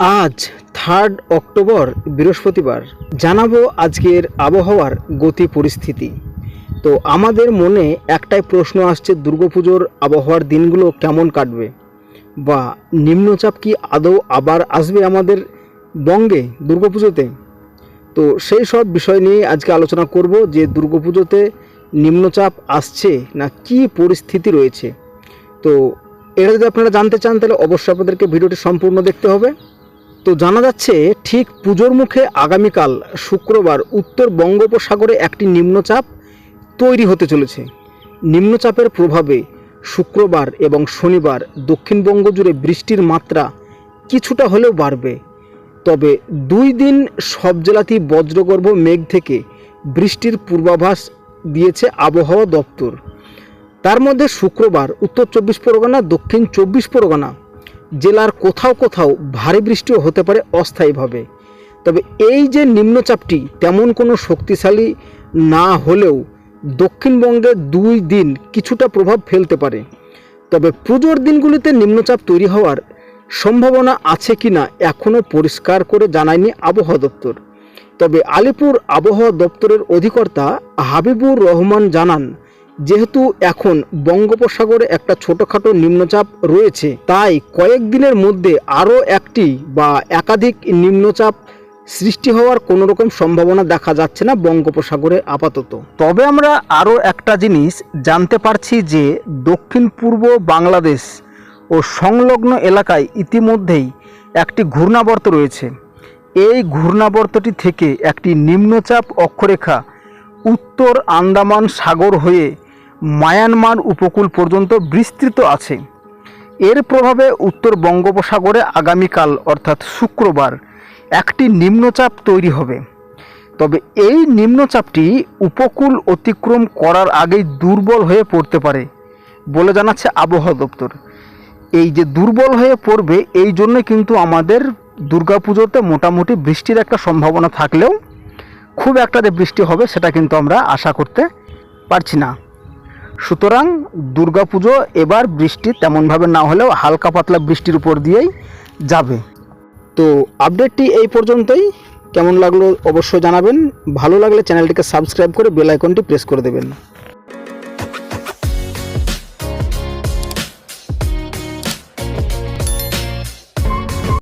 আজ third October, বৃহস্পতিবার। জানাব আজকের আবহাওয়ার গতি পরিস্থিতি। তো আমাদের মনে একটাই প্রশ্ন আসছে, দুর্গাপুজোর আবহাওয়ার দিনগুলো কেমন কাটবে? বা নিম্নচাপ কি আদৌ আবার আসবে আমাদের বঙ্গে দুর্গাপুজোতে? তো সেই সব বিষয় নিয়ে আজকে আলোচনা করব, যে দুর্গাপুজোতে নিম্নচাপ আসছে না কি পরিস্থিতি রয়েছে। তো এটা যদি আপনারা জানতে চান, তাহলে অবশ্যই আপনাদেরকে ভিডিওটি সম্পূর্ণ দেখতে হবে। তো জানা যাচ্ছে, ঠিক পুজোর মুখে আগামীকাল শুক্রবার উত্তর বঙ্গোপসাগরে একটি নিম্নচাপ তৈরি হতে চলেছে। নিম্নচাপের প্রভাবে শুক্রবার এবং শনিবার দক্ষিণবঙ্গ জুড়ে বৃষ্টির মাত্রা কিছুটা হলেও বাড়বে। তবে দুই দিন সব জেলাতেই বজ্রগর্ভ মেঘ থেকে বৃষ্টির পূর্বাভাস দিয়েছে আবহাওয়া দপ্তর। তার মধ্যে শুক্রবার, উত্তর চব্বিশ পরগনা, দক্ষিণ চব্বিশ পরগনা জেলার কোথাও কোথাও ভারী বৃষ্টিও হতে পারে অস্থায়ীভাবে। তবে এই যে নিম্নচাপটি তেমন কোনো শক্তিশালী না হলেও দক্ষিণবঙ্গে দুই দিন কিছুটা প্রভাব ফেলতে পারে। তবে পুজোর দিনগুলিতে নিম্নচাপ তৈরি হওয়ার সম্ভাবনা আছে কি না এখনও পরিষ্কার করে জানায়নি আবহাওয়া দপ্তর। তবে আলিপুর আবহাওয়া দপ্তরের অধিকর্তা হাবিবুর রহমান জানান যেহেতু এখন বঙ্গোপসাগরে একটা ছোটোখাটো নিম্নচাপ রয়েছে, তাই কয়েকদিনের মধ্যে আরও একটি বা একাধিক নিম্নচাপ সৃষ্টি হওয়ার কোনো রকম সম্ভাবনা দেখা যাচ্ছে না বঙ্গোপসাগরে আপাতত। তবে আমরা আরও একটা জিনিস জানতে পারছি যে দক্ষিণ পূর্ব বাংলাদেশ ও সংলগ্ন এলাকায় ইতিমধ্যেই একটি ঘূর্ণাবর্ত রয়েছে। এই ঘূর্ণাবর্তটি থেকে একটি নিম্নচাপ অক্ষরেখা উত্তর আন্দামান সাগর হয়ে মায়ানমার উপকূল পর্যন্ত বিস্তৃত আছে। এর প্রভাবে উত্তর বঙ্গোপসাগরে আগামীকাল, অর্থাৎ শুক্রবার, একটি নিম্নচাপ তৈরি হবে। তবে এই নিম্নচাপটি উপকূল অতিক্রম করার আগেই দুর্বল হয়ে পড়তে পারে বলে জানাচ্ছে আবহাওয়া দপ্তর। এই যে দুর্বল হয়ে পড়বে, এই জন্য কিন্তু আমাদের দুর্গাপুজোতে মোটামুটি বৃষ্টির একটা সম্ভাবনা থাকলেও খুব একটা যে বৃষ্টি হবে সেটা কিন্তু আমরা আশা করতে পারছি না। সুতরাং দুর্গাপুজো এবার বৃষ্টি তেমনভাবে না হলেও হালকা পাতলা বৃষ্টির উপর দিয়েই যাবে। তো আপডেটটি এই পর্যন্তই। কেমন লাগল অবশ্যই জানাবেন। ভালো লাগলে চ্যানেলটিকে সাবস্ক্রাইব করে বেল আইকনটি প্রেস করে দেবেন।